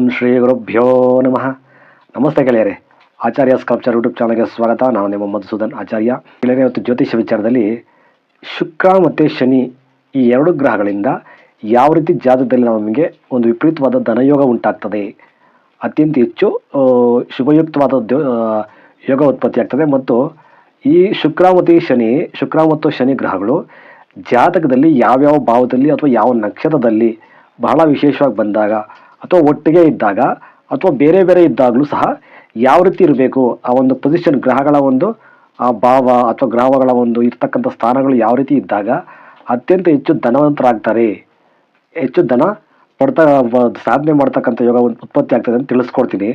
ಓಂ ಶ್ರೀ ಗುರುಭ್ಯೋ ನಮಃ. ನಮಸ್ತೆ ಗೆಳೆಯರೆ. ಆಚಾರ್ಯ ಸ್ಕಲ್ಪ್ಚರ್ ಯೂಟ್ಯೂಬ್ ಚಾನಲ್ಗೆ ಸ್ವಾಗತ. ನಾನು ನಿಮ್ಮ ಮಧುಸೂದನ್ ಆಚಾರ್ಯ. ಗೆಳೆಯರೆ, ಇವತ್ತು ಜ್ಯೋತಿಷ್ಯ ವಿಚಾರದಲ್ಲಿ ಶುಕ್ರ ಮತ್ತು ಶನಿ ಈ ಎರಡು ಗ್ರಹಗಳಿಂದ ಯಾವ ರೀತಿ ಜಾತಕದಲ್ಲಿ ನಮಗೆ ಒಂದು ವಿಪರೀತವಾದ ಧನಯೋಗ ಉಂಟಾಗ್ತದೆ. ಅತ್ಯಂತ ಹೆಚ್ಚು ಶುಭಯುಕ್ತವಾದ ಯೋಗ ಉತ್ಪತ್ತಿಯಾಗ್ತದೆ ಮತ್ತು ಈ ಶುಕ್ರ ಮತ್ತು ಶನಿ, ಶುಕ್ರ ಮತ್ತು ಶನಿ ಗ್ರಹಗಳು ಜಾತಕದಲ್ಲಿ ಯಾವ್ಯಾವ ಭಾವದಲ್ಲಿ ಅಥವಾ ಯಾವ ನಕ್ಷತ್ರದಲ್ಲಿ ಬಹಳ ವಿಶೇಷವಾಗಿ ಬಂದಾಗ ಅಥವಾ ಒಟ್ಟಿಗೆ ಇದ್ದಾಗ ಅಥವಾ ಬೇರೆ ಬೇರೆ ಇದ್ದಾಗಲೂ ಸಹ ಯಾವ ರೀತಿ ಇರಬೇಕು? ಆ ಒಂದು ಪೊಸಿಷನ್ ಗ್ರಹಗಳ ಒಂದು, ಆ ಭಾವ ಅಥವಾ ಗ್ರಹಗಳ ಒಂದು ಇರ್ತಕ್ಕಂಥ ಸ್ಥಾನಗಳು ಯಾವ ರೀತಿ ಇದ್ದಾಗ ಅತ್ಯಂತ ಹೆಚ್ಚು ಧನವಂತರಾಗ್ತಾರೆ. ಹೆಚ್ಚು ಧನ ಪಡ್ತಾ, ಸಾಧನೆ ಮಾಡ್ತಕ್ಕಂಥ ಯೋಗ ಒಂದು ಉತ್ಪತ್ತಿ ಆಗ್ತದೆ ಅಂತ ತಿಳಿಸ್ಕೊಡ್ತೀನಿ.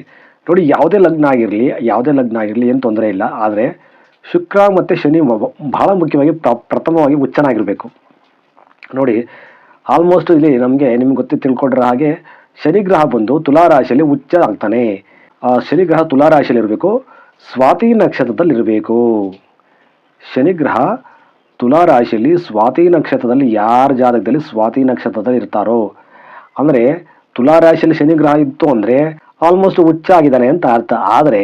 ನೋಡಿ, ಯಾವುದೇ ಲಗ್ನ ಆಗಿರಲಿ, ಯಾವುದೇ ಲಗ್ನ ಆಗಿರಲಿ ಏನು ತೊಂದರೆ ಇಲ್ಲ. ಆದರೆ ಶುಕ್ರ ಮತ್ತು ಶನಿ ಬಹಳ ಮುಖ್ಯವಾಗಿ ಪ್ರ- ಪ್ರಥಮವಾಗಿ ಉಚ್ಚನಾಗಿರಬೇಕು. ನೋಡಿ ಆಲ್ಮೋಸ್ಟ್ ಇಲ್ಲಿ ನಮಗೆ, ನಿಮ್ಗೆ ಗೊತ್ತಿ ತಿಳ್ಕೊಂಡ್ರೆ ಹಾಗೆ ಶನಿ ಗ್ರಹ ಬಂದು ತುಲಾ ರಾಶಿಯಲ್ಲಿ ಉಚ್ಚ ಆಗ್ತಾನೆ. ಆ ಶನಿಗ್ರಹ ತುಲಾ ರಾಶಿಯಲ್ಲಿ ಇರಬೇಕು, ಸ್ವಾತಿ ನಕ್ಷತ್ರದಲ್ಲಿ ಇರಬೇಕು ತುಲಾರಾಶಿಯಲ್ಲಿ ಸ್ವಾತಿ ನಕ್ಷತ್ರದಲ್ಲಿ ಯಾರ ಜಾತಕದಲ್ಲಿ ಸ್ವಾತಿ ನಕ್ಷತ್ರದಲ್ಲಿ ಇರ್ತಾರೋ. ಅಂದರೆ ತುಲಾ ಶನಿಗ್ರಹ ಶನಿ ಗ್ರಹ ಇತ್ತು ಅಂದರೆ ಆಲ್ಮೋಸ್ಟ್ ಉಚ್ಚ ಆಗಿದ್ದಾನೆ ಅಂತ ಅರ್ಥ. ಆದರೆ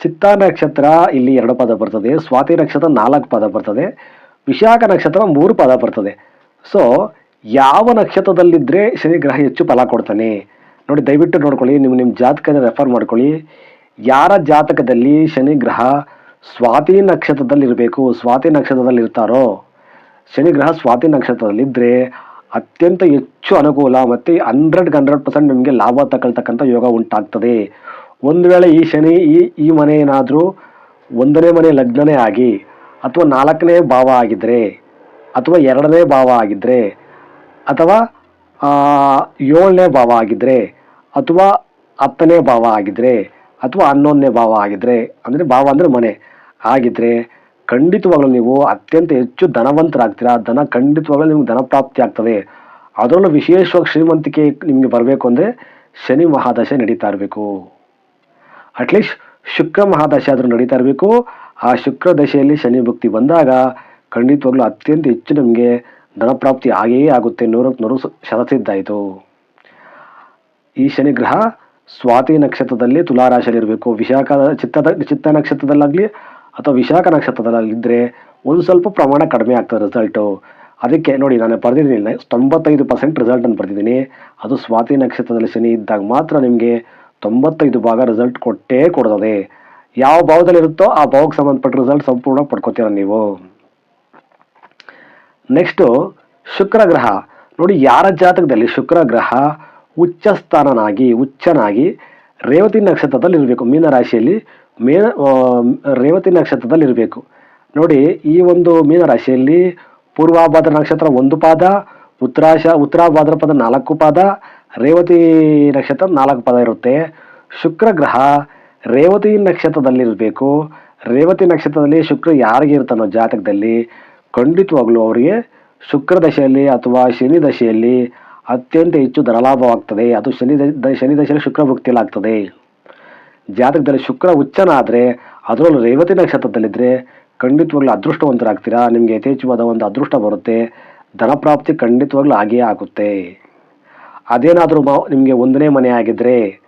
ಚಿತ್ತ ನಕ್ಷತ್ರ ಇಲ್ಲಿ ಎರಡು ಪದ ಬರ್ತದೆ, ಸ್ವಾತಿ ನಕ್ಷತ್ರ ನಾಲ್ಕು ಪದ ಬರ್ತದೆ, ವಿಶಾಖ ನಕ್ಷತ್ರ ಮೂರು ಪದ ಬರ್ತದೆ. ಸೊ ಯಾವ ನಕ್ಷತ್ರದಲ್ಲಿದ್ದರೆ ಶನಿ ಗ್ರಹ ಹೆಚ್ಚು ಫಲ ಕೊಡ್ತಾನೆ. ನೋಡಿ, ದಯವಿಟ್ಟು ನೋಡ್ಕೊಳ್ಳಿ, ನಿಮ್ಮ ನಿಮ್ಮ ಜಾತಕನ ರೆಫರ್ ಮಾಡ್ಕೊಳ್ಳಿ. ಯಾರ ಜಾತಕದಲ್ಲಿ ಶನಿ ಗ್ರಹ ಸ್ವಾತಿ ನಕ್ಷತ್ರದಲ್ಲಿರಬೇಕು, ಸ್ವಾತಿ ನಕ್ಷತ್ರದಲ್ಲಿ ಇರ್ತಾರೋ ಶನಿ ಗ್ರಹ ಸ್ವಾತಿ ನಕ್ಷತ್ರದಲ್ಲಿದ್ದರೆ ಅತ್ಯಂತ ಹೆಚ್ಚು ಅನುಕೂಲ ಮತ್ತು ಹಂಡ್ರೆಡ್ಗೆ ಹಂಡ್ರೆಡ್ ಪರ್ಸೆಂಟ್ ನಿಮಗೆ ಲಾಭ ತಗೊಳ್ತಕ್ಕಂಥ ಯೋಗ ಉಂಟಾಗ್ತದೆ. ಒಂದು ವೇಳೆ ಈ ಶನಿ, ಈ ಈ ಮನೆ ಏನಾದರೂ ಒಂದನೇ ಮನೆ ಲಗ್ನನೇ ಆಗಿ ಅಥವಾ ನಾಲ್ಕನೇ ಭಾವ ಆಗಿದ್ದರೆ ಅಥವಾ ಎರಡನೇ ಭಾವ ಆಗಿದ್ದರೆ ಅಥವಾ ಏಳನೇ ಭಾವ ಆಗಿದ್ದರೆ ಅಥವಾ ಹತ್ತನೇ ಭಾವ ಆಗಿದ್ದರೆ ಅಥವಾ ಹನ್ನೊಂದನೇ ಭಾವ ಆಗಿದ್ದರೆ ಅಂದರೆ ಭಾವ ಅಂದರೆ ಮನೆ ಆಗಿದ್ದರೆ ಖಂಡಿತವಾಗ್ಲೂ ನೀವು ಅತ್ಯಂತ ಹೆಚ್ಚು ಧನವಂತರಾಗ್ತೀರಾ? ಧನ ಖಂಡಿತವಾಗ್ಲೂ ನಿಮ್ಗೆ ಧನ ಪ್ರಾಪ್ತಿ ಆಗ್ತದೆ. ಅದರಲ್ಲೂ ವಿಶೇಷವಾಗಿ ಶ್ರೀಮಂತಿಕೆ ನಿಮಗೆ ಬರಬೇಕು ಅಂದರೆ ಶನಿ ಮಹಾದಶೆ ನಡೀತಾ ಇರಬೇಕು. ಅಟ್ಲೀಸ್ಟ್ ಶುಕ್ರ ಮಹಾದಶೆ ಆದರೂ ನಡೀತಾ ಇರಬೇಕು. ಆ ಶುಕ್ರ ದಶೆಯಲ್ಲಿ ಶನಿ ಭಕ್ತಿ ಬಂದಾಗ ಖಂಡಿತವಾಗ್ಲೂ ಅತ್ಯಂತ ಹೆಚ್ಚು ನಮಗೆ ಧನಪ್ರಾಪ್ತಿ ಆಗೇ ಆಗುತ್ತೆ. ನೂರಕ್ಕೆ ನೂರು ಶರತಿದ್ದಾಯಿತು ಈ ಶನಿ ಗ್ರಹ ಸ್ವಾತಿ ನಕ್ಷತ್ರದಲ್ಲಿ ತುಲಾರಾಶಿಯಲ್ಲಿರಬೇಕು. ವಿಶಾಖ ಚಿತ್ತದ, ಚಿತ್ತ ನಕ್ಷತ್ರದಲ್ಲಾಗಲಿ ಅಥವಾ ವಿಶಾಖ ನಕ್ಷತ್ರದಲ್ಲಿದ್ದರೆ ಒಂದು ಸ್ವಲ್ಪ ಪ್ರಮಾಣ ಕಡಿಮೆ ಆಗ್ತದೆ ರಿಸಲ್ಟು ಅದಕ್ಕೆ ನೋಡಿ, ನಾನು ಬರೆದಿದ್ದೀನಿ ತೊಂಬತ್ತೈದು ಪರ್ಸೆಂಟ್ ರಿಸಲ್ಟನ್ನು ಬರೆದಿದ್ದೀನಿ. ಅದು ಸ್ವಾತಿ ನಕ್ಷತ್ರದಲ್ಲಿ ಶನಿ ಇದ್ದಾಗ ಮಾತ್ರ ನಿಮಗೆ ತೊಂಬತ್ತೈದು ಭಾಗ ರಿಸಲ್ಟ್ ಕೊಟ್ಟೇ ಕೊಡ್ತದೆ. ಯಾವ ಭಾವದಲ್ಲಿರುತ್ತೋ ಆ ಭಾವಕ್ಕೆ ಸಂಬಂಧಪಟ್ಟ ರಿಸಲ್ಟ್ ಸಂಪೂರ್ಣ ಪಡ್ಕೋತೀರ ನೀವು. ನೆಕ್ಸ್ಟು ಶುಕ್ರ ಗ್ರಹ ನೋಡಿ, ಯಾರ ಜಾತಕದಲ್ಲಿ ಶುಕ್ರ ಗ್ರಹ ಉಚ್ಚ ಸ್ಥಾನನಾಗಿ ಉಚ್ಚನಾಗಿ ರೇವತಿ ನಕ್ಷತ್ರದಲ್ಲಿ ಇರಬೇಕು. ಮೀನ ರಾಶಿಯಲ್ಲಿ ಮೇನ ರೇವತಿ ನಕ್ಷತ್ರದಲ್ಲಿ ಇರಬೇಕು. ನೋಡಿ, ಈ ಒಂದು ಮೀನ ರಾಶಿಯಲ್ಲಿ ಪೂರ್ವಾಭಾದ್ರ ನಕ್ಷತ್ರ ಒಂದು ಪಾದ, ಉತ್ತರಾಶ ಉತ್ತರಾಭಾದ್ರ ಪದ ನಾಲ್ಕು ಪಾದ, ರೇವತಿ ನಕ್ಷತ್ರ ನಾಲ್ಕು ಪದ ಇರುತ್ತೆ. ಶುಕ್ರ ಗ್ರಹ ರೇವತಿ ನಕ್ಷತ್ರದಲ್ಲಿರಬೇಕು ರೇವತಿ ನಕ್ಷತ್ರದಲ್ಲಿ ಶುಕ್ರ ಯಾರಿಗೆ ಇರ್ತಾನೋ ಜಾತಕದಲ್ಲಿ ಖಂಡಿತವಾಗ್ಲೂ ಅವರಿಗೆ ಶುಕ್ರ ದಶೆಯಲ್ಲಿ ಅಥವಾ ಶನಿ ದಶೆಯಲ್ಲಿ ಅತ್ಯಂತ ಹೆಚ್ಚು ಧನಲಾಭವಾಗ್ತದೆ. ಅದು ಶನಿ ದ- ಶನಿ ದಶೆಯಲ್ಲಿ ಶುಕ್ರ ಭುಕ್ತಿಯಲ್ಲಿ ಆಗ್ತದೆ ಜಾತಕದಲ್ಲಿ ಶುಕ್ರ ಉಚ್ಚನ ಆದರೆ ಅದರಲ್ಲೂ ರೇವತಿ ನಕ್ಷತ್ರದಲ್ಲಿದ್ದರೆ ಖಂಡಿತವಾಗ್ಲೂ ಅದೃಷ್ಟವಂತರಾಗ್ತೀರಾ? ನಿಮಗೆ ಯಥೇಚ್ಛವಾದ ಒಂದು ಅದೃಷ್ಟ ಬರುತ್ತೆ. ಧನಪ್ರಾಪ್ತಿ ಖಂಡಿತವಾಗ್ಲೂ ಆಗಿಯೇ ಆಗುತ್ತೆ. ಅದೇನಾದರೂ ನಿಮಗೆ ಒಂದನೇ ಮನೆ ಆಗಿದ್ದರೆ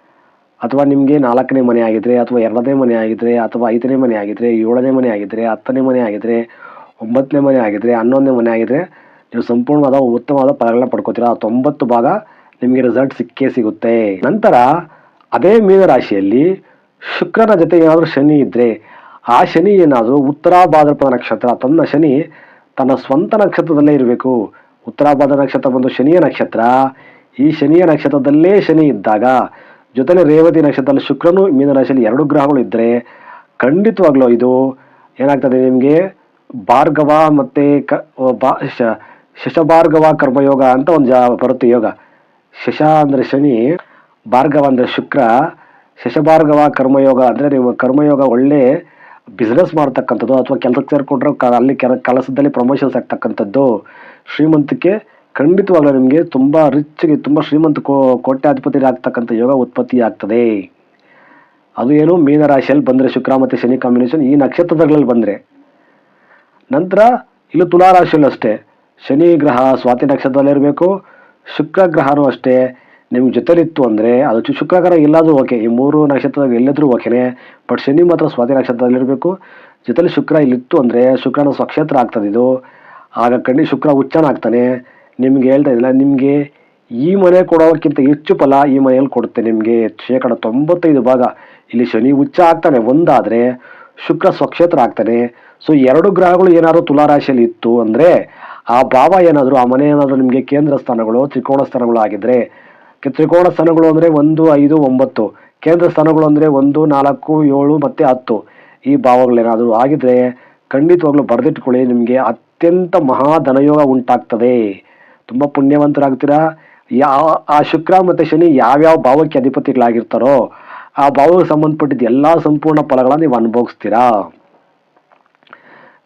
ಅಥವಾ ನಿಮಗೆ ನಾಲ್ಕನೇ ಮನೆ ಆಗಿದ್ದರೆ ಅಥವಾ ಎರಡನೇ ಮನೆ ಆಗಿದ್ದರೆ ಅಥವಾ ಐದನೇ ಮನೆ ಆಗಿದ್ದರೆ ಏಳನೇ ಮನೆ ಆಗಿದ್ದರೆ ಹತ್ತನೇ ಮನೆ ಆಗಿದ್ರೆ ಒಂಬತ್ತನೇ ಮನೆ ಆಗಿದ್ರೆ, ಹನ್ನೊಂದನೇ ಮನೆ ಆಗಿದ್ರೆ, ನೀವು ಸಂಪೂರ್ಣವಾದ ಉತ್ತಮವಾದ ಫಲಗಳನ್ನ ಪಡ್ಕೋತೀರಾ? ತೊಂಬತ್ತು ಭಾಗ ನಿಮಗೆ ರಿಸಲ್ಟ್ ಸಿಕ್ಕೇ ಸಿಗುತ್ತೆ. ನಂತರ ಅದೇ ಮೀನರಾಶಿಯಲ್ಲಿ ಶುಕ್ರನ ಜೊತೆ ಏನಾದರೂ ಶನಿ ಇದ್ದರೆ ಆ ಶನಿ ಏನಾದರೂ ಉತ್ತರ ಭಾದ್ರಪದ ನಕ್ಷತ್ರ, ತನ್ನ ಶನಿ ತನ್ನ ಸ್ವಂತ ನಕ್ಷತ್ರದಲ್ಲೇ ಇರಬೇಕು. ಉತ್ತರ ಭಾದ್ರ ನಕ್ಷತ್ರ ಬಂದು ಶನಿಯ ನಕ್ಷತ್ರ. ಈ ಶನಿಯ ನಕ್ಷತ್ರದಲ್ಲೇ ಶನಿ ಇದ್ದಾಗ, ಜೊತೆಲೆ ರೇವತಿ ನಕ್ಷತ್ರದಲ್ಲಿ ಶುಕ್ರನು ಮೀನರಾಶಿಯಲ್ಲಿ ಎರಡು ಗ್ರಹಗಳು ಇದ್ದರೆ ಖಂಡಿತವಾಗ್ಲೂ ಇದು ಏನಾಗ್ತದೆ ನಿಮಗೆ? ಭಾರ್ಗವ ಮತ್ತು ಕ ಬಾ ಶಶಭಾರ್ಗವ ಕರ್ಮಯೋಗ ಅಂತ ಒಂದು ಬರುತ್ತೆ ಯೋಗ. ಶಶ ಅಂದರೆ ಶನಿ, ಭಾರ್ಗವ ಅಂದರೆ ಶುಕ್ರ, ಶಶಭಾರ್ಗವ ಕರ್ಮಯೋಗ ಅಂದರೆ ನೀವು ಕರ್ಮಯೋಗ ಒಳ್ಳೆ ಬಿಸ್ನೆಸ್ ಮಾಡ್ತಕ್ಕಂಥದ್ದು ಅಥವಾ ಕೆಲಸಕ್ಕೆ ಸೇರಿಕೊಂಡ್ರೆ ಕ, ಅಲ್ಲಿ ಕೆಲ, ಕೆಲಸದಲ್ಲಿ ಪ್ರಮೋಷನ್ಸ್ ಆಗ್ತಕ್ಕಂಥದ್ದು. ಶ್ರೀಮಂತಿಕೆ ಖಂಡಿತವಾಗ್ಲೂ ನಿಮಗೆ ತುಂಬ ರಿಚ್ಗೆ ತುಂಬ ಶ್ರೀಮಂತ ಕೋ ಕೋಟ್ಯಾಧಿಪತಿ ಆಗ್ತಕ್ಕಂಥ ಯೋಗ ಉತ್ಪತ್ತಿ ಆಗ್ತದೆ. ಅದು ಏನು ಮೀನರಾಶಿಯಲ್ಲಿ ಬಂದರೆ ಶುಕ್ರ ಮತ್ತು ಶನಿ ಕಾಂಬಿನೇಷನ್ ಈ ನಕ್ಷತ್ರಗಳಲ್ಲಿ ಬಂದರೆ. ನಂತರ ಇಲ್ಲೂ ತುಲಾರಾಶಿಯಲ್ಲೂ ಅಷ್ಟೇ. ಶನಿ ಗ್ರಹ, ಸ್ವಾತಿ ನಕ್ಷತ್ರದಲ್ಲಿರಬೇಕು ಶುಕ್ರ ಗ್ರಹನೂ ಅಷ್ಟೇ. ನಿಮ್ಮ ಜೊತೆಲಿತ್ತು ಅಂದರೆ ಅದು ಶುಕ್ರ ಗ್ರಹ ಎಲ್ಲಾದರೂ ಓಕೆ. ಈ ಮೂರು ನಕ್ಷತ್ರದಾಗ ಎಲ್ಲಾದರೂ ಓಕೆನೇ. ಬಟ್ ಶನಿ ಮಾತ್ರ ಸ್ವಾತಿ ನಕ್ಷತ್ರದಲ್ಲಿರಬೇಕು ಜೊತೆಲಿ ಶುಕ್ರ ಇಲ್ಲಿತ್ತು ಅಂದರೆ ಶುಕ್ರನ ಸ್ವಕ್ಷೇತ್ರ ಆಗ್ತದೆ ಇದು. ಆಗ ಕಣ್ಣಿ ಶುಕ್ರ ಆಗ್ತಾನೆ. ನಿಮ್ಗೆ ಹೇಳ್ತಾ ಇದ್ದಿಲ್ಲ ನಿಮಗೆ ಈ ಮನೆ ಕೊಡೋಕ್ಕಿಂತ ಹೆಚ್ಚು ಫಲ ಈ ಮನೆಯಲ್ಲಿ ಕೊಡುತ್ತೆ ನಿಮಗೆ. ಶೇಕಡ ತೊಂಬತ್ತೈದು ಭಾಗ. ಇಲ್ಲಿ ಶನಿ ಉಚ್ಚ ಆಗ್ತಾನೆ ಒಂದಾದರೆ ಶುಕ್ರ ಸ್ವಕ್ಷೇತ್ರ ಆಗ್ತಾನೆ. ಸೊ ಎರಡು ಗ್ರಹಗಳು ಏನಾದರೂ ತುಲಾರಾಶಿಯಲ್ಲಿ ಇತ್ತು ಅಂದರೆ ಆ ಭಾವ ಏನಾದರೂ, ಆ ಮನೆ ಏನಾದರೂ ನಿಮಗೆ ಕೇಂದ್ರ ಸ್ಥಾನಗಳು ತ್ರಿಕೋಣ ಸ್ಥಾನಗಳು ಆಗಿದ್ರೆ ತ್ರಿಕೋಣ ಸ್ಥಾನಗಳು ಅಂದರೆ ಒಂದು, ಐದು, ಒಂಬತ್ತು, ಕೇಂದ್ರ ಸ್ಥಾನಗಳು ಅಂದರೆ ಒಂದು, ನಾಲ್ಕು, ಏಳು ಮತ್ತು ಹತ್ತು ಈ ಭಾವಗಳೇನಾದರೂ ಆಗಿದ್ರೆ ಖಂಡಿತವಾಗ್ಲೂ ಬರೆದಿಟ್ಕೊಳ್ಳಿ, ನಿಮಗೆ ಅತ್ಯಂತ ಮಹಾ ಧನಯೋಗ ಉಂಟಾಗ್ತದೆ. ತುಂಬ ಪುಣ್ಯವಂತರಾಗ್ತೀರಾ? ಯಾವ ಆ ಶುಕ್ರ ಮತ್ತು ಶನಿ ಯಾವ್ಯಾವ ಭಾವಕ್ಕೆ ಅಧಿಪತಿಗಳಾಗಿರ್ತಾರೋ, ಆ ಭಾವಕ್ಕೆ ಸಂಬಂಧಪಟ್ಟಿದ್ದ ಎಲ್ಲ ಸಂಪೂರ್ಣ ಫಲಗಳನ್ನು ನೀವು ಅನುಭವಿಸ್ತೀರಾ?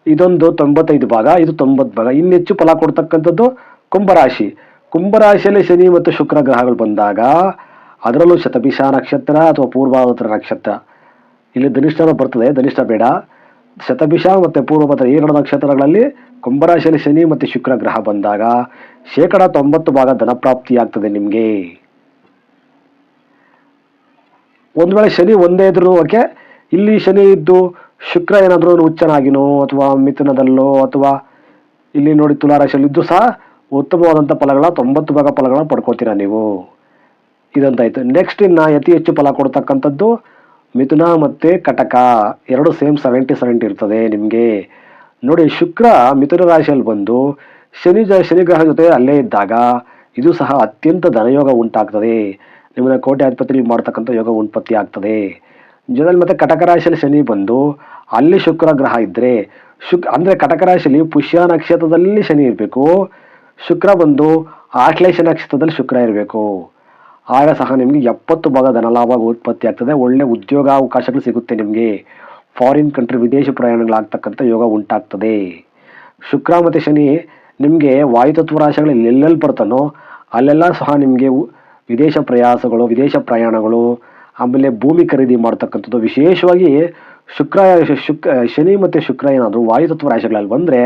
ಇದೊಂದು ತೊಂಬತ್ತೈದು ಭಾಗ, ಇದು ತೊಂಬತ್ತು ಭಾಗ. ಇನ್ನು ಹೆಚ್ಚು ಫಲ ಕೊಡ್ತಕ್ಕಂಥದ್ದು ಕುಂಭರಾಶಿ. ಕುಂಭರಾಶಿಯಲ್ಲಿ ಶನಿ ಮತ್ತು ಶುಕ್ರ ಗ್ರಹಗಳು ಬಂದಾಗ ಅದರಲ್ಲೂ ಶತಭಿಷ ನಕ್ಷತ್ರ ಅಥವಾ ಪೂರ್ವಾವತರ ನಕ್ಷತ್ರ. ಇಲ್ಲಿ ಧನಿಷ್ಠ ಬರ್ತದೆ, ಧನಿಷ್ಠ ಬೇಡ. ಶತಭಿಷ ಮತ್ತು ಪೂರ್ವಭದ್ರ ಈ ಎರಡು ನಕ್ಷತ್ರಗಳಲ್ಲಿ ಕುಂಭರಾಶಿಯಲ್ಲಿ ಶನಿ ಮತ್ತು ಶುಕ್ರ ಗ್ರಹ ಬಂದಾಗ ಶೇಕಡ ತೊಂಬತ್ತು ಭಾಗ ಧನಪ್ರಾಪ್ತಿ ಆಗ್ತದೆ ನಿಮಗೆ. ಒಂದು ವೇಳೆ ಶನಿ ಒಂದೇ ಇದ್ರೂ ಓಕೆ, ಇಲ್ಲಿ ಶನಿ ಇದ್ದು ಶುಕ್ರ ಏನಾದರೂ ಉಚ್ಚನಾಗಿನೋ ಅಥವಾ ಮಿಥುನದಲ್ಲೋ, ಅಥವಾ ಇಲ್ಲಿ ನೋಡಿ ತುಲಾರಾಶಿಯಲ್ಲಿ ಇದ್ದು ಸಹ ಉತ್ತಮವಾದಂಥ ಫಲಗಳ, ತೊಂಬತ್ತು ಭಾಗ ಫಲಗಳನ್ನ ಪಡ್ಕೋತೀರಾ ನೀವು? ಇದಂತಾಯಿತು. ನೆಕ್ಸ್ಟ್ ಇನ್ನು ಅತಿ ಹೆಚ್ಚು ಫಲ ಕೊಡ್ತಕ್ಕಂಥದ್ದು ಮಿಥುನ ಮತ್ತು ಕಟಕ. ಎರಡು ಸೇಮ್ ಸೆವೆಂಟಿ ಸೆವೆಂಟಿ ಇರ್ತದೆ ನಿಮಗೆ. ನೋಡಿ, ಶುಕ್ರ ಮಿಥುನ ರಾಶಿಯಲ್ಲಿ ಬಂದು ಶನಿ ಜ, ಶನಿ ಗ್ರಹ ಜೊತೆ ಅಲ್ಲೇ ಇದ್ದಾಗ ಇದು ಸಹ ಅತ್ಯಂತ ಧನಯೋಗ ಉಂಟಾಗ್ತದೆ. ನಿಮ್ಮನ್ನ ಕೋಟೆ ಅಧಿಪತಿ ಮಾಡ್ತಕ್ಕಂಥ ಯೋಗ ಉತ್ಪತ್ತಿ ಆಗ್ತದೆ. ಜೊತೆಲಿ ಮತ್ತೆ ಕಟಕ ರಾಶಿಯಲ್ಲಿ ಶನಿ ಬಂದು, ಅಲ್ಲಿ ಶುಕ್ರ ಗ್ರಹ ಇದ್ದರೆ ಶುಕ್, ಅಂದರೆ ಕಟಕ ರಾಶಿಯಲ್ಲಿ ಪುಷ್ಯ ನಕ್ಷತ್ರದಲ್ಲಿ ಶನಿ ಇರಬೇಕು, ಶುಕ್ರ ಬಂದು ಆಶ್ಲೇಷ ನಕ್ಷತ್ರದಲ್ಲಿ ಶುಕ್ರ ಇರಬೇಕು. ಆಗ ಸಹ ನಿಮಗೆ ಎಪ್ಪತ್ತು ಭಾಗ ಧನಲಾಭ ಉತ್ಪತ್ತಿ ಆಗ್ತದೆ, ಒಳ್ಳೆ ಉದ್ಯೋಗಾವಕಾಶಗಳು ಸಿಗುತ್ತೆ ನಿಮಗೆ. ಫಾರಿನ್ ಕಂಟ್ರಿ ವಿದೇಶ ಪ್ರಯಾಣಗಳಾಗ್ತಕ್ಕಂಥ ಯೋಗ ಉಂಟಾಗ್ತದೆ. ಶುಕ್ರ ಮತ್ತು ಶನಿ ನಿಮಗೆ ವಾಯುತತ್ವ ರಾಶಿಗಳು ಎಲ್ಲೆಲ್ಲಿ ಬರ್ತಾನೋ ಅಲ್ಲೆಲ್ಲ ಸಹ ನಿಮಗೆ ವಿದೇಶ ಪ್ರಯಾಸಗಳು, ವಿದೇಶ ಪ್ರಯಾಣಗಳು ಆಮೇಲೆ ಭೂಮಿ ಖರೀದಿ ಮಾಡ್ತಕ್ಕಂಥದ್ದು. ವಿಶೇಷವಾಗಿ ಶುಕ್ರ, ಶುಕ್, ಶನಿ ಮತ್ತು ಶುಕ್ರ ಏನಾದರೂ ವಾಯುತತ್ವ ರಾಶಿಗಳಲ್ಲಿ ಬಂದರೆ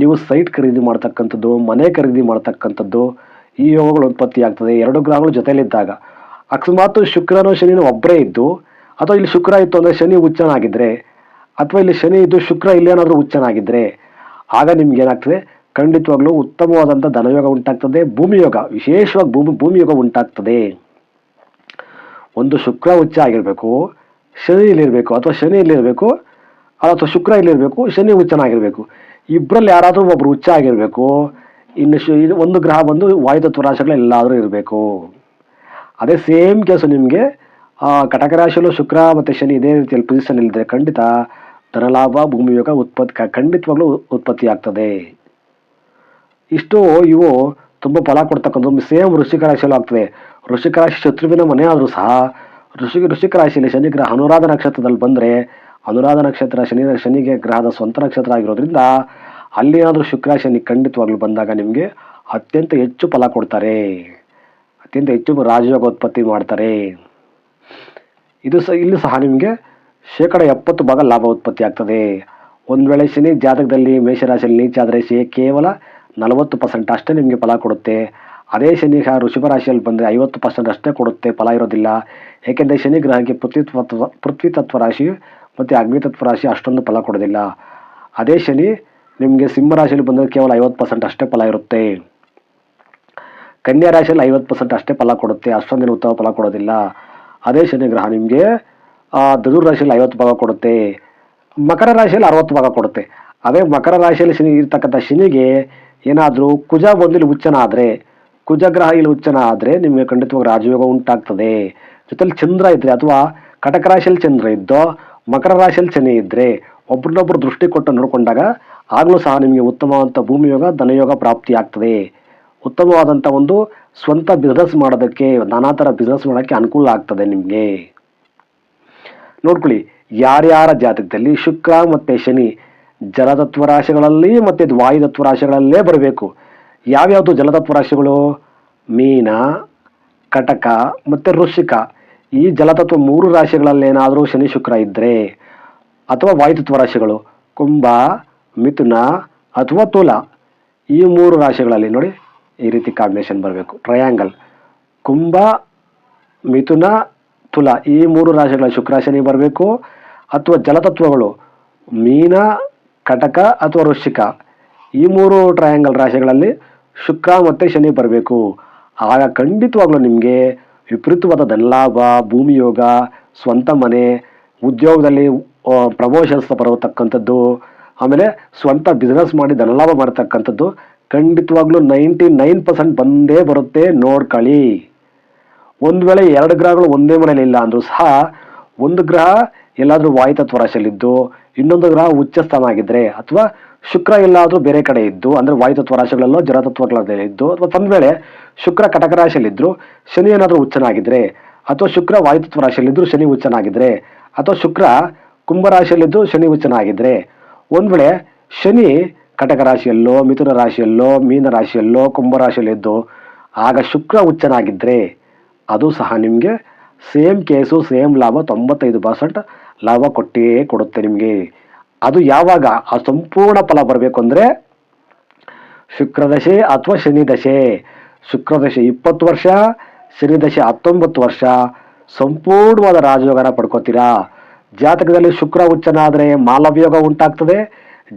ನೀವು ಸೈಟ್ ಖರೀದಿ ಮಾಡ್ತಕ್ಕಂಥದ್ದು, ಮನೆ ಖರೀದಿ ಮಾಡ್ತಕ್ಕಂಥದ್ದು, ಈ ಯೋಗಗಳು ಉತ್ಪತ್ತಿ ಆಗ್ತದೆ. ಎರಡು ಗ್ರಹಗಳು ಜೊತೆಯಲ್ಲಿದ್ದಾಗ. ಅಕಸ್ಮಾತ್ ಶುಕ್ರನೋ ಶನಿನೋ ಒಬ್ಬರೇ ಇದ್ದು, ಅಥವಾ ಇಲ್ಲಿ ಶುಕ್ರ ಇತ್ತು ಅಂದರೆ ಶನಿ ಹುಚ್ಚನಾಗಿದ್ದರೆ ಅಥವಾ ಇಲ್ಲಿ ಶನಿ ಇದ್ದು ಶುಕ್ರ ಇಲ್ಲೇನಾದರೂ ಹುಚ್ಚನಾಗಿದ್ದರೆ ಆಗ ನಿಮ್ಗೆ ಏನಾಗ್ತದೆ? ಖಂಡಿತವಾಗ್ಲೂ ಉತ್ತಮವಾದಂಥ ಧನಯೋಗ ಉಂಟಾಗ್ತದೆ. ಭೂಮಿಯೋಗ ವಿಶೇಷವಾಗಿ ಭೂಮಿ ಭೂಮಿಯೋಗ ಉಂಟಾಗ್ತದೆ. ಒಂದು ಶುಕ್ರ ಉಚ್ಚ ಆಗಿರಬೇಕು ಶನಿ ಇಲ್ಲಿರಬೇಕು ಅಥವಾ ಶನಿ ಇಲ್ಲಿರಬೇಕು ಅಥವಾ ಶುಕ್ರ ಇಲ್ಲಿರಬೇಕು, ಶನಿ ಉಚ್ಚನಾಗಿರಬೇಕು. ಇಬ್ಬರಲ್ಲಿ ಯಾರಾದರೂ ಒಬ್ಬರು ಉಚ್ಚ ಆಗಿರಬೇಕು. ಇನ್ನು ಶು ಒಂದು ಗ್ರಹ ಬಂದು ವಾಯುತತ್ವ ರಾಶಿಗಳು ಎಲ್ಲಾದರೂ ಇರಬೇಕು. ಅದೇ ಸೇಮ್ ಕೆಲಸ ನಿಮಗೆ ಕಟಕ ರಾಶಿಯಲ್ಲೂ ಶುಕ್ರ ಮತ್ತು ಶನಿ ಇದೇ ರೀತಿಯಲ್ಲಿ ಪೊಸಿಷನ್ ಇಲ್ಲದೆ ಖಂಡಿತ ಧನಲಾಭ, ಭೂಮಿ ಯೋಗ ಉತ್ಪತ್ತಿ ಖಂಡಿತವಾಗಲೂ ಖಂಡಿತವಾಗ್ಲೂ ಉತ್ಪತ್ತಿ ಆಗ್ತದೆ. ಇಷ್ಟು ಇವು ತುಂಬ ಫಲ ಕೊಡ್ತಕ್ಕಂಥ ಸೇಮ್ ವೃಶ್ಚಿಕ ರಾಶಿಯಲ್ಲೂ ಆಗ್ತದೆ. ವೃಶ್ಚಿಕ ರಾಶಿ ಶತ್ರುವಿನ ಮನೆ ಆದರೂ ಸಹ ಋಷಿ ವೃಷಿಕ ರಾಶಿಯಲ್ಲಿ ಶನಿ ಗ್ರಹ ಅನುರಾಧ ನಕ್ಷತ್ರದಲ್ಲಿ ಬಂದರೆ ಅನುರಾಧ ನಕ್ಷತ್ರ ಶನಿ ಶನಿಗೆ ಗ್ರಹದ ಸ್ವಂತ ನಕ್ಷತ್ರ ಆಗಿರೋದ್ರಿಂದ ಅಲ್ಲಿ ಏನಾದರೂ ಶುಕ್ರ ಶನಿ ಖಂಡಿತವಾಗ್ಲೂ ಬಂದಾಗ ನಿಮಗೆ ಅತ್ಯಂತ ಹೆಚ್ಚು ಫಲ ಕೊಡ್ತಾರೆ. ಅತ್ಯಂತ ಹೆಚ್ಚು ರಾಜಯೋಗ ಉತ್ಪತ್ತಿ ಮಾಡ್ತಾರೆ. ಇದು ಸಹ ಇಲ್ಲಿ ಸಹ ನಿಮಗೆ ಶೇಕಡ ಎಪ್ಪತ್ತು ಭಾಗ ಲಾಭ ಉತ್ಪತ್ತಿ ಆಗ್ತದೆ. ಒಂದು ವೇಳೆ ಶನಿ ಜಾತಕದಲ್ಲಿ ಮೇಷರಾಶಿಯಲ್ಲಿ ನೀಚಾದರೆ ಶೇ ಕೇವಲ ನಲವತ್ತು ಪರ್ಸೆಂಟ್ ಅಷ್ಟೇ ನಿಮಗೆ ಫಲ ಕೊಡುತ್ತೆ. ಅದೇ ಶನಿ ಗ್ರಹ ಋಷಭ ರಾಶಿಯಲ್ಲಿ ಬಂದರೆ ಐವತ್ತು ಪರ್ಸೆಂಟ್ ಅಷ್ಟೇ ಕೊಡುತ್ತೆ, ಫಲ ಇರೋದಿಲ್ಲ. ಏಕೆಂದರೆ ಶನಿ ಗ್ರಹಕ್ಕೆ ಪೃಥ್ವಿ ತತ್ವ ಪೃಥ್ವಿ ತತ್ವ ರಾಶಿ ಮತ್ತು ಅಗ್ನಿ ತತ್ವ ರಾಶಿ ಅಷ್ಟೊಂದು ಫಲ ಕೊಡೋದಿಲ್ಲ. ಅದೇ ಶನಿ ನಿಮಗೆ ಸಿಂಹ ರಾಶಿಯಲ್ಲಿ ಬಂದರೆ ಕೇವಲ ಐವತ್ತು ಪರ್ಸೆಂಟ್ ಅಷ್ಟೇ ಫಲ ಇರುತ್ತೆ. ಕನ್ಯಾ ರಾಶಿಯಲ್ಲಿ ಐವತ್ತು ಪರ್ಸೆಂಟ್ ಅಷ್ಟೇ ಫಲ ಕೊಡುತ್ತೆ, ಅಷ್ಟೊಂದಿನ ಉತ್ತಮ ಫಲ ಕೊಡೋದಿಲ್ಲ. ಅದೇ ಶನಿ ಗ್ರಹ ನಿಮಗೆ ಧನುರ್ ರಾಶಿಯಲ್ಲಿ ಐವತ್ತು ಭಾಗ ಕೊಡುತ್ತೆ. ಮಕರ ರಾಶಿಯಲ್ಲಿ ಅರವತ್ತು ಭಾಗ ಕೊಡುತ್ತೆ. ಅದೇ ಮಕರ ರಾಶಿಯಲ್ಲಿ ಶನಿ ಇರ್ತಕ್ಕಂಥ ಶನಿಗೆ ಏನಾದರೂ ಕುಜ ಬಂದಿಲ್ಲಿ ಉಚ್ಚನ ಆದರೆ ಕುಜ ಗ್ರಹ ಇಲ್ಲಿ ಉಚ್ಚನ ಆದರೆ ನಿಮಗೆ ಖಂಡಿತವಾಗಿ ರಾಜಯೋಗ ಉಂಟಾಗ್ತದೆ. ಜೊತೆಲಿ ಚಂದ್ರ ಇದ್ದರೆ ಅಥವಾ ಕಟಕ ರಾಶಿಯಲ್ಲಿ ಚಂದ್ರ ಇದ್ದೋ, ಮಕರ ರಾಶಿಯಲ್ಲಿ ಶನಿ ಇದ್ದರೆ ಒಬ್ರನ್ನೊಬ್ರು ದೃಷ್ಟಿ ಕೊಟ್ಟು ನೋಡಿಕೊಂಡಾಗ ಆಗಲೂ ಸಹ ನಿಮಗೆ ಉತ್ತಮವಾದಂಥ ಭೂಮಿಯೋಗ, ಧನಯೋಗ ಪ್ರಾಪ್ತಿ ಆಗ್ತದೆ ಉತ್ತಮವಾದಂಥ ಒಂದು ಸ್ವಂತ ಬಿಸ್ನೆಸ್ ಮಾಡೋದಕ್ಕೆ ನಾನಾ ಥರ ಬಿಸ್ನೆಸ್ ಮಾಡೋಕ್ಕೆ ಅನುಕೂಲ ಆಗ್ತದೆ ನಿಮಗೆ. ನೋಡ್ಕೊಳ್ಳಿ, ಯಾರ್ಯಾರ ಜಾತಕದಲ್ಲಿ ಶುಕ್ರ ಮತ್ತು ಶನಿ ಜಲತತ್ವ ರಾಶಿಗಳಲ್ಲಿ ಮತ್ತು ವಾಯು ವಾಯುತತ್ವ ರಾಶಿಗಳಲ್ಲೇ ಬರಬೇಕು. ಯಾವ್ಯಾವುದು ಜಲತತ್ವ ರಾಶಿಗಳು? ಮೀನ, ಕಟಕ ಮತ್ತು ವೃಶ್ಚಿಕ. ಈ ಜಲತತ್ವ ಮೂರು ರಾಶಿಗಳಲ್ಲೇನಾದರೂ ಶನಿ ಶುಕ್ರ ಇದ್ದರೆ ಅಥವಾ ವಾಯುತತ್ವ ರಾಶಿಗಳು, ಕುಂಭ, ಮಿಥುನ ಅಥವಾ ತುಲ. ಈ ಮೂರು ರಾಶಿಗಳಲ್ಲಿ ನೋಡಿ ಈ ರೀತಿ ಕಾಂಬಿನೇಷನ್ ಬರಬೇಕು. ಟ್ರಯಾಂಗಲ್ ಕುಂಭ, ಮಿಥುನ, ತುಲ. ಈ ಮೂರು ರಾಶಿಗಳ ಶುಕ್ರ, ಶನಿ ಬರಬೇಕು. ಅಥವಾ ಜಲತತ್ವಗಳು, ಮೀನ, ಕಟಕ ಅಥವಾ ವೃಶ್ಚಿಕ. ಈ ಮೂರು ಟ್ರಯಾಂಗಲ್ ರಾಶಿಗಳಲ್ಲಿ ಶುಕ್ರ ಮತ್ತು ಶನಿ ಬರಬೇಕು. ಆಗ ಖಂಡಿತವಾಗ್ಲೂ ನಿಮಗೆ ವಿಪರೀತವಾದ ಧನಲಾಭ ಭೂಮಿಯೋಗ ಸ್ವಂತ ಮನೆ, ಉದ್ಯೋಗದಲ್ಲಿ ಪ್ರಮೋಷನ್ಸ್ ಬರತಕ್ಕಂಥದ್ದು, ಆಮೇಲೆ ಸ್ವಂತ ಬಿಸ್ನೆಸ್ ಮಾಡಿ ಧನಲಾಭ ಮಾಡತಕ್ಕಂಥದ್ದು ಖಂಡಿತವಾಗ್ಲೂ ನೈಂಟಿ ನೈನ್ ಪರ್ಸೆಂಟ್ ಬಂದೇ ಬರುತ್ತೆ ನೋಡ್ಕೊಳ್ಳಿ ಒಂದು ವೇಳೆ ಎರಡು ಗ್ರಹಗಳು ಒಂದೇ ಮನೇಲಿ ಇಲ್ಲ ಅಂದರೂ ಸಹ ಒಂದು ಗ್ರಹ ಎಲ್ಲಾದರೂ ವಾಯುತತ್ವ ರಾಶಿಯಲ್ಲಿದ್ದು, ಇನ್ನೊಂದು ಗ್ರಹ ಉಚ್ಚ ಸ್ಥಾನ ಆಗಿದ್ದರೆ ಅಥವಾ ಶುಕ್ರ ಎಲ್ಲಾದರೂ ಬೇರೆ ಕಡೆ ಇದ್ದು, ಅಂದರೆ ವಾಯುತತ್ವ ರಾಶಿಗಳಲ್ಲೋ ಜಲತತ್ವಗಳಲ್ಲೇ ಇದ್ದು, ಅಥವಾ ತಂದ ವೇಳೆ ಶುಕ್ರ ಕಟಕ ರಾಶಿಯಲ್ಲಿದ್ದರೂ ಶನಿ ಏನಾದರೂ ಹುಚ್ಚನಾಗಿದ್ದರೆ ಅಥವಾ ಶುಕ್ರ ವಾಯುತತ್ವ ರಾಶಿಯಲ್ಲಿದ್ದರೂ ಶನಿ ಹುಚ್ಚನಾಗಿದ್ದರೆ ಅಥವಾ ಶುಕ್ರ ಕುಂಭ ರಾಶಿಯಲ್ಲಿದ್ದು ಶನಿ ಹುಚ್ಚನಾಗಿದ್ದರೆ ಒಂದು ವೇಳೆ ಶನಿ ಕಟಕ ರಾಶಿಯಲ್ಲೋ, ಮಿಥುನ ರಾಶಿಯಲ್ಲೋ, ಮೀನ ರಾಶಿಯಲ್ಲೋ, ಕುಂಭ ರಾಶಿಯಲ್ಲಿದ್ದು, ಆಗ ಶುಕ್ರ ಹುಚ್ಚನಾಗಿದ್ದರೆ ಅದು ಸಹ ನಿಮಗೆ ಸೇಮ್ ಕೇಸು, ಸೇಮ್ ಲಾಭ, ತೊಂಬತ್ತೈದು ಪರ್ಸೆಂಟ್ ಲಾಭ ಕೊಟ್ಟೇ ಕೊಡುತ್ತೆ ನಿಮಗೆ. ಅದು ಯಾವಾಗ ಆ ಸಂಪೂರ್ಣ ಫಲ ಬರಬೇಕು ಅಂದರೆ ಶುಕ್ರದಶೆ ಅಥವಾ ಶನಿ ದಶೆ ಶುಕ್ರದಶೆ ಇಪ್ಪತ್ತು ವರ್ಷ ಶನಿ ದಶೆ ಹತ್ತೊಂಬತ್ತು ವರ್ಷ. ಸಂಪೂರ್ಣವಾದ ರಾಜಯೋಗನ ಪಡ್ಕೋತೀರಾ? ಜಾತಕದಲ್ಲಿ ಶುಕ್ರ ಉಚ್ಚನಾದರೆ ಮಾಲವ್ಯೋಗ ಉಂಟಾಗ್ತದೆ.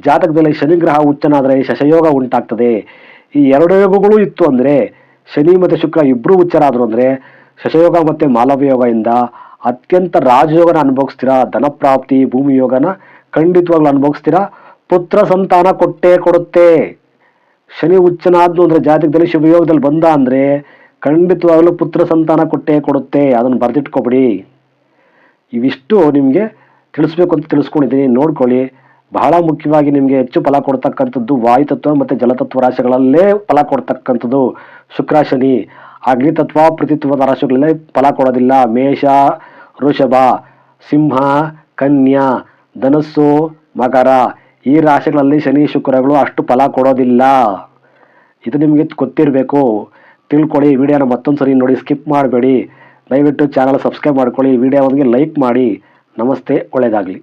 ಜಾತಕದಲ್ಲಿ ಶನಿಗ್ರಹ ಉಚ್ಚನಾದರೆ ಶಶಯೋಗ ಉಂಟಾಗ್ತದೆ. ಈ ಎರಡು ಯೋಗಗಳು ಇತ್ತು ಅಂದರೆ ಶನಿ ಮತ್ತು ಶುಕ್ರ ಇಬ್ಬರು ಉಚ್ಚರಾದರು ಅಂದರೆ ಶಶಯೋಗ ಮತ್ತು ಮಾಲವ್ಯೋಗದಿಂದ ಅತ್ಯಂತ ರಾಜಯೋಗನ ಅನುಭವಿಸ್ತೀರಾ? ಧನಪ್ರಾಪ್ತಿ ಭೂಮಿ ಯೋಗನ ಖಂಡಿತವಾಗ್ಲೂ ಅನುಭವಿಸ್ತೀರಾ? ಪುತ್ರ ಸಂತಾನ ಕೊಟ್ಟೇ ಕೊಡುತ್ತೆ. ಶನಿ ಉಚ್ಚನಾದ್ನು ಅಂದರೆ ಜಾತಕದಲ್ಲಿ ಶುಭಯೋಗದಲ್ಲಿ ಬಂದ ಅಂದರೆ ಖಂಡಿತವಾಗ್ಲೂ ಪುತ್ರ ಸಂತಾನ ಕೊಟ್ಟೇ ಕೊಡುತ್ತೆ. ಅದನ್ನು ಬರೆದಿಟ್ಕೊಬಿಡಿ. ಇವಿಷ್ಟು ನಿಮಗೆ ತಿಳಿಸ್ಬೇಕು ಅಂತ ತಿಳಿಸ್ಕೊಂಡಿದ್ದೀನಿ. ನೋಡ್ಕೊಳ್ಳಿ. ಬಹಳ ಮುಖ್ಯವಾಗಿ ನಿಮಗೆ ಹೆಚ್ಚು ಫಲ ಕೊಡ್ತಕ್ಕಂಥದ್ದು ವಾಯುತತ್ವ ಮತ್ತು ಜಲತತ್ವ ರಾಶಿಗಳಲ್ಲೇ ಫಲ ಕೊಡ್ತಕ್ಕಂಥದ್ದು ಶುಕ್ರ, ಶನಿ. ಅಗ್ನಿತತ್ವ, ಪ್ರತಿತ್ವದ ರಾಶಿಗಳಲ್ಲೇ ಫಲ ಕೊಡೋದಿಲ್ಲ. ಮೇಷ, ವೃಷಭ, ಸಿಂಹ, ಕನ್ಯಾ. ಧನಸ್ಸು, ಮಕರ, ಈ ರಾಶಿಗಳಲ್ಲಿ ಶನಿ, ಶುಕ್ರಗಳು ಅಷ್ಟು ಫಲ ಕೊಡೋದಿಲ್ಲ. ಇದು ನಿಮಗೆ ಗೊತ್ತಿರಬೇಕು. ತಿಳ್ಕೊಳ್ಳಿ ವಿಡಿಯೋನ ಮತ್ತೊಂದು ಸರಿ ನೋಡಿ, ಸ್ಕಿಪ್ ಮಾಡಬೇಡಿ. ದಯವಿಟ್ಟು ಚಾನಲ್ ಸಬ್ಸ್ಕ್ರೈಬ್ ಮಾಡ್ಕೊಳ್ಳಿ ವಿಡಿಯೋಗೆ ಲೈಕ್ ಮಾಡಿ. ನಮಸ್ತೆ ಒಳ್ಳೆಯದಾಗಲಿ